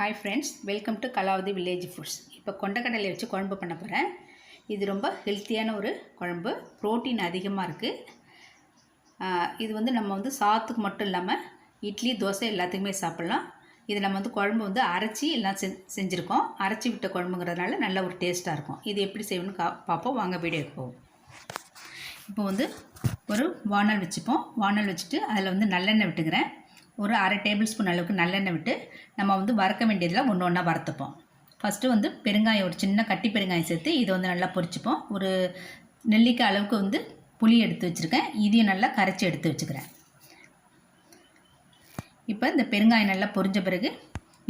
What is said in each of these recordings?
Hi friends welcome to Kalavathi village foods இப்போ கொண்டக்கடலை வச்சு குழம்பு பண்ண போகிறேன் இது ரொம்ப ஹெல்த்தியான ஒரு குழம்பு. ப்ரோட்டீன் அதிகமாக இருக்குது இது வந்து நம்ம வந்து சாத்துக்கு மட்டும் இல்லாமல் இட்லி தோசை எல்லாத்துக்குமே சாப்பிட்லாம். இது நம்ம வந்து குழம்பு வந்து அரைச்சி எல்லாம் செஞ்சு செஞ்சுருக்கோம். அரைச்சி விட்ட குழம்புங்கிறதுனால நல்ல ஒரு டேஸ்ட்டாக இருக்கும். இது எப்படி செய்யணும்னு கா பார்ப்போம் வாங்க வீடியோக்கு போவோம். இப்போ வந்து ஒரு வானல் வச்சுப்போம். வானல் வச்சுட்டு அதில் வந்து நல்லெண்ணெய் விட்டுக்கிறேன். ஒரு அரை டேபிள் ஸ்பூன் அளவுக்கு நல்லெண்ணெய் விட்டு நம்ம வந்து வறுக்க வேண்டியதில் ஒன்று ஒன்றா வறுத்துப்போம். ஃபஸ்ட்டு வந்து பெருங்காயம் ஒரு சின்ன கட்டி பெருங்காயம் சேர்த்து இதை வந்து நல்லா பொரிச்சுப்போம். ஒரு நெல்லிக்காய் அளவுக்கு வந்து புளி எடுத்து வச்சுருக்கேன். இதையும் நல்லா கரைச்சி எடுத்து வச்சுக்கிறேன். இப்போ இந்த பெருங்காயம் நல்லா பொரிஞ்ச பிறகு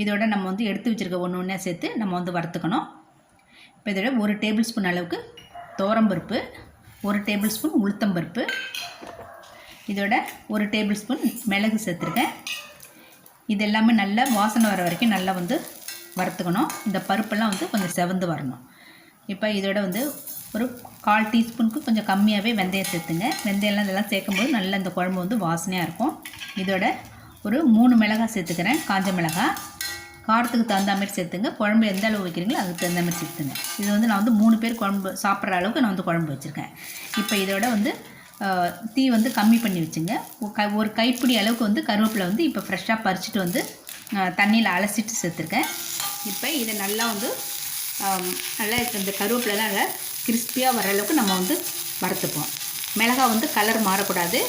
இதோட நம்ம வந்து எடுத்து வச்சுருக்க ஒன்று ஒன்றா சேர்த்து நம்ம வந்து வறுத்துக்கணும். இப்போ இதோட ஒரு டேபிள் ஸ்பூன் அளவுக்கு தோரம்பருப்பு ஒரு டேபிள் ஸ்பூன் உளுத்தம்பருப்பு இதோட ஒரு டேபிள் ஸ்பூன் மிளகு சேர்த்துருக்கேன். இது எல்லாமே நல்லா வாசனை வர வரைக்கும் நல்லா வந்து வறுத்துக்கணும். இந்த பருப்பெல்லாம் வந்து கொஞ்சம் செவந்து வரணும். இப்போ இதோட வந்து ஒரு கால் டீஸ்பூனுக்கு கொஞ்சம் கம்மியாகவே வெந்தயம் சேர்த்துங்க. வெந்தயம்லாம் இதெல்லாம் சேர்க்கும்போது நல்ல இந்த குழம்பு வந்து வாசனையாக இருக்கும். இதோட ஒரு மூணு மிளகாய் சேர்த்துக்கிறேன். காஞ்ச மிளகாய் காரத்துக்கு தகுந்த மாதிரி சேர்த்துங்க. குழம்பு எந்த அளவு வைக்கிறீங்களோ அதுக்கு தகுந்த மாதிரி சேர்த்துங்க. இது வந்து நான் வந்து மூணு பேர் குழம்பு சாப்பிட்ற அளவுக்கு நான் வந்து குழம்பு வச்சுருக்கேன். இப்போ இதோட வந்து தீ வந்து கம்மி பண்ணி வச்சுங்க. ஒரு க- ஒரு கைப்பிடி அளவுக்கு வந்து கருவேப்பிலை வந்து இப்போ ஃப்ரெஷ்ஷாக பறிச்சுட்டு வந்து தண்ணியில் அலசிட்டு சேர்த்துருக்கேன். இப்போ இதை நல்லா வந்து நல்லா இந்த கருவேப்பிலலாம் நல்லா கிறிஸ்பியாக வர அளவுக்கு நம்ம வந்து வறுத்துப்போம். மிளகாய் வந்து கலர் மாறக்கூடாது.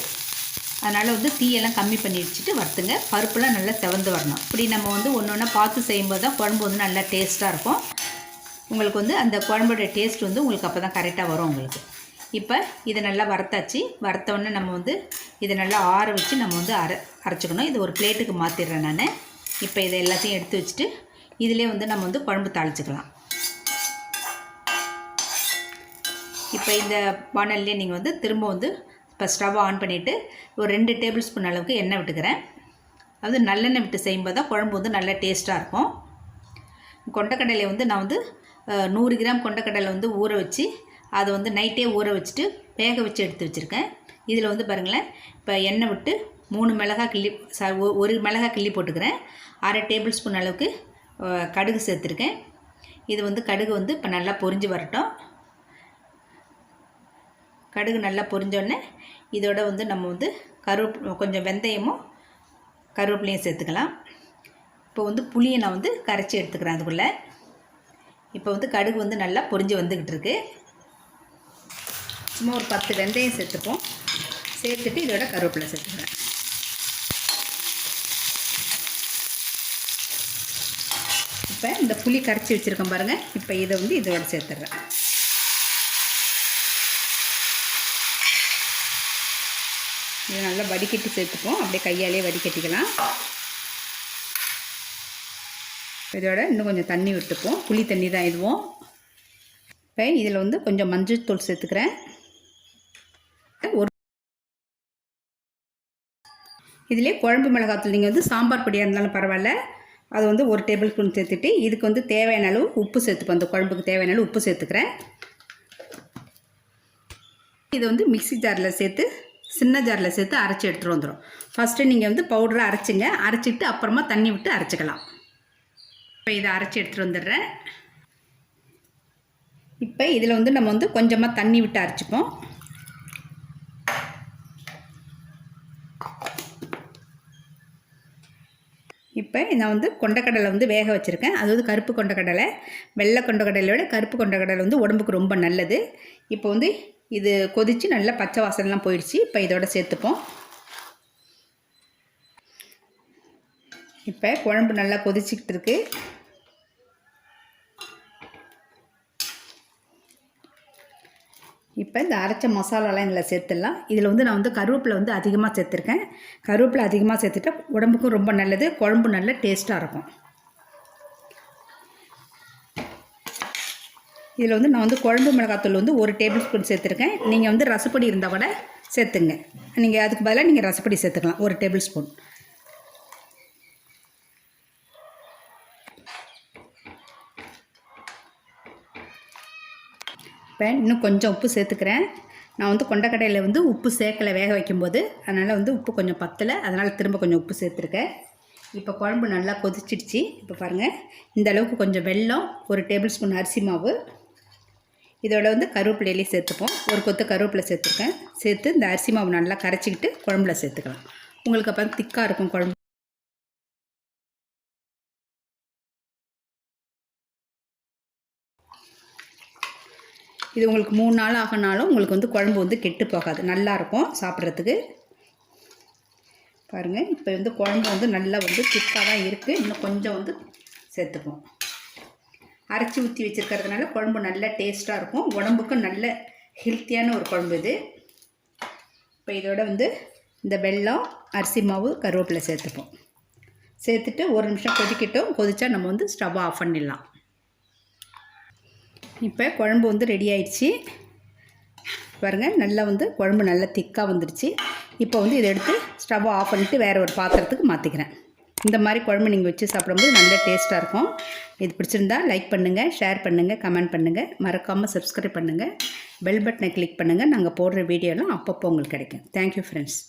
அதனால் வந்து தீயெல்லாம் கம்மி பண்ணி வச்சுட்டு வறுத்துங்க. பருப்புலாம் நல்லா செவந்து வரணும். இப்படி நம்ம வந்து ஒன்று ஒன்றா பார்த்து செய்யும்போது தான் குழம்பு வந்து நல்லா டேஸ்ட்டாக இருக்கும். உங்களுக்கு வந்து அந்த குழம்போட டேஸ்ட் வந்து உங்களுக்கு அப்போ தான் கரெக்டாக வரும் உங்களுக்கு. இப்போ இதை நல்லா வறுத்தாச்சு. வறுத்தவொடனே நம்ம வந்து இதை நல்லா ஆற வச்சு நம்ம வந்து அரை அரைச்சிக்கணும். இது ஒரு பிளேட்டுக்கு மாற்றிடுறேன் நான். இப்போ இதை எல்லாத்தையும் எடுத்து வச்சுட்டு இதிலே வந்து நம்ம வந்து குழம்பு தாளிச்சுக்கலாம். இப்போ இந்த வானல்லே நீங்கள் வந்து திரும்ப வந்து இப்போ ஸ்டவ் ஆன் பண்ணிவிட்டு ஒரு ரெண்டு டேபிள் ஸ்பூன் அளவுக்கு எண்ணெய் விட்டுக்கிறேன். அது நல்லெண்ணெய் விட்டு செய்யும்போது தான் குழம்பு வந்து நல்லா டேஸ்ட்டாக இருக்கும். கொண்டக்கடலை வந்து நான் வந்து நூறு கிராம் கொண்டக்கடலை வந்து ஊற வச்சு அதை வந்து நைட்டே ஊற வச்சுட்டு வேக வச்சு எடுத்து வச்சுருக்கேன். இதில் வந்து பாருங்களேன் இப்போ எண்ணெய் விட்டு மூணு மிளகாய் கிள்ளி ச ஒ- ஒரு மிளகாய் கிள்ளி போட்டுக்கிறேன். அரை டேபிள் ஸ்பூன் அளவுக்கு கடுகு சேர்த்துருக்கேன். இது வந்து கடுகு வந்து இப்போ நல்லா பொரிஞ்சு வரட்டும். கடுகு நல்லா பொரிஞ்சோடனே இதோட வந்து நம்ம வந்து கருவேப் கொஞ்சம் வெந்தயமும் கருவேப்பிலையும் சேர்த்துக்கலாம். இப்போ வந்து புளியை நான் வந்து கரைச்சி எடுத்துக்கிறேன் அதுக்குள்ளே. இப்போ வந்து கடுகு வந்து நல்லா பொரிஞ்சு வந்துக்கிட்டு இருக்குது சும்மா ஒரு பத்து வெந்தயம் சேர்த்துப்போம். சேர்த்துட்டு இதோட கருவேப்பிலை சேர்த்துக்கிறேன். இப்போ இந்த புளி கரைச்சி வச்சுருக்கேன் பாருங்கள் இப்போ இதை வந்து இதோட சேர்த்துட்றேன் இதை நல்லா வடிகட்டி சேர்த்துப்போம். அப்படியே கையாலே வடிகட்டிக்கலாம். இதோட இன்னும் கொஞ்சம் தண்ணி விட்டுப்போம் புளி தண்ணி தான் இதுவும். இப்போ இதில் வந்து கொஞ்சம் மஞ்சள் தூள் சேர்த்துக்கிறேன். ஒரு இதிலே குழம்பு மிளகாத்தூள். நீங்கள் வந்து சாம்பார் பொடியாக இருந்தாலும் பரவாயில்ல. அது வந்து ஒரு டேபிள் ஸ்பூன் சேர்த்துட்டு இதுக்கு வந்து தேவையான அளவு உப்பு சேர்த்துப்போம். அந்த குழம்புக்கு தேவையான அளவு உப்பு சேர்த்துக்கிறேன். இதை வந்து மிக்ஸி ஜாரில் சேர்த்து சின்ன ஜாரில் சேர்த்து அரைச்சி எடுத்துகிட்டு வந்துடும் ஃபஸ்ட்டு நீங்கள் வந்து பவுடரை அரைச்சிங்க. அரைச்சிட்டு அப்புறமா தண்ணி விட்டு அரைச்சிக்கலாம். இப்போ இதை அரைச்சி எடுத்துகிட்டு வந்துடுறேன். இப்போ இதில் வந்து நம்ம வந்து கொஞ்சமாக தண்ணி விட்டு அரைச்சிப்போம். இப்போ நான் வந்து கொண்டக்கடலை வந்து வேக வச்சுருக்கேன். அது வந்து கருப்பு கொண்டக்கடலை. வெள்ளை கொண்டக்கடலையோட கருப்பு கொண்டக்கடலை வந்து உடம்புக்கு ரொம்ப நல்லது. இப்போ வந்து இது கொதித்து நல்லா பச்சை வாசனைலாம் போயிடுச்சு. இப்போ இதோட சேர்த்துப்போம். இப்போ குழம்பு நல்லா கொதிச்சிக்கிட்டு இருக்குது இப்போ இந்த அரைச்ச மசாலாலாம் இதில் சேர்த்துடலாம். இதில் வந்து நான் வந்து கருவேப்பிலை வந்து அதிகமாக சேர்த்துருக்கேன். கருவேப்பிலை அதிகமாக சேர்த்துட்டா உடம்புக்கும் ரொம்ப நல்லது குழம்பு நல்ல டேஸ்ட்டாக இருக்கும். இதில் வந்து நான் வந்து குழம்பு மிளகாத்தூள் வந்து ஒரு டேபிள் ஸ்பூன் சேர்த்துருக்கேன். நீங்கள் வந்து ரசப்பொடி இருந்தால் கூட சேர்த்துங்க. நீங்கள் அதுக்கு பதிலாக நீங்கள் ரசப்பொடி சேர்த்துக்கலாம் ஒரு டேபிள் ஸ்பூன். இப்போ இன்னும் கொஞ்சம் உப்பு சேர்த்துக்கிறேன். நான் வந்து கொண்டக்கடையில் வந்து உப்பு சேர்க்கலை வேக வைக்கும்போது. அதனால் வந்து உப்பு கொஞ்சம் பத்தலை. அதனால் திரும்ப கொஞ்சம் உப்பு சேர்த்துருக்கேன். இப்போ குழம்பு நல்லா கொதிச்சிடுச்சு. இப்போ பாருங்கள் இந்த அளவுக்கு கொஞ்சம் வெல்லம் ஒரு டேபிள் ஸ்பூன் அரிசி மாவு. இதோட வந்து கருவேப்பிலையிலே சேர்த்துப்போம். ஒரு கொத்து கருவேப்பிலை சேர்த்துருக்கேன். சேர்த்து இந்த அரிசி மாவு நல்லா கரைச்சிக்கிட்டு குழம்புல சேர்த்துக்கலாம். உங்களுக்கு அப்போ திக்காக இருக்கும் குழம்பு. இது உங்களுக்கு மூணு நாள் ஆகினாலும் உங்களுக்கு வந்து குழம்பு வந்து கெட்டு போகாது. நல்லாயிருக்கும் சாப்பிட்றதுக்கு. பாருங்கள் இப்போ வந்து குழம்பு வந்து நல்லா வந்து திக்காக தான் இருக்குது இன்னும் கொஞ்சம் வந்து சேர்த்துப்போம். அரைச்சி ஊற்றி வச்சுருக்கிறதுனால குழம்பு நல்ல டேஸ்ட்டாக இருக்கும். உடம்புக்கும் நல்ல ஹெல்த்தியான ஒரு குழம்பு இது. இப்போ இதோட வந்து இந்த வெல்லம் அரிசி மாவு கருவேப்பிலை சேர்த்துப்போம். சேர்த்துட்டு ஒரு நிமிஷம் கொதிக்கட்டும். கொதித்தா நம்ம வந்து ஸ்டவ் ஆஃப் பண்ணிடலாம். இப்போ குழம்பு வந்து ரெடி ஆயிடுச்சு. பாருங்கள் நல்லா வந்து குழம்பு நல்லா திக்காக வந்துடுச்சு இப்போ வந்து இதை எடுத்து ஸ்டவ் ஆஃப் பண்ணிவிட்டு வேறு ஒரு பாத்திரத்துக்கு மாற்றிக்கிறேன் இந்த மாதிரி குழம்பு நீங்கள் வச்சு சாப்பிடும்போது நல்ல டேஸ்ட்டாக இருக்கும். இது பிடிச்சிருந்தா லைக் பண்ணுங்கள் ஷேர் பண்ணுங்கள் கமெண்ட் பண்ணுங்கள் மறக்காமல் சப்ஸ்கிரைப் பண்ணுங்கள் பெல் பட்டனை கிளிக் பண்ணுங்கள் நாங்கள் போடுற வீடியோலாம் அப்பப்போ உங்களுக்கு கிடைக்கும். Thank you friends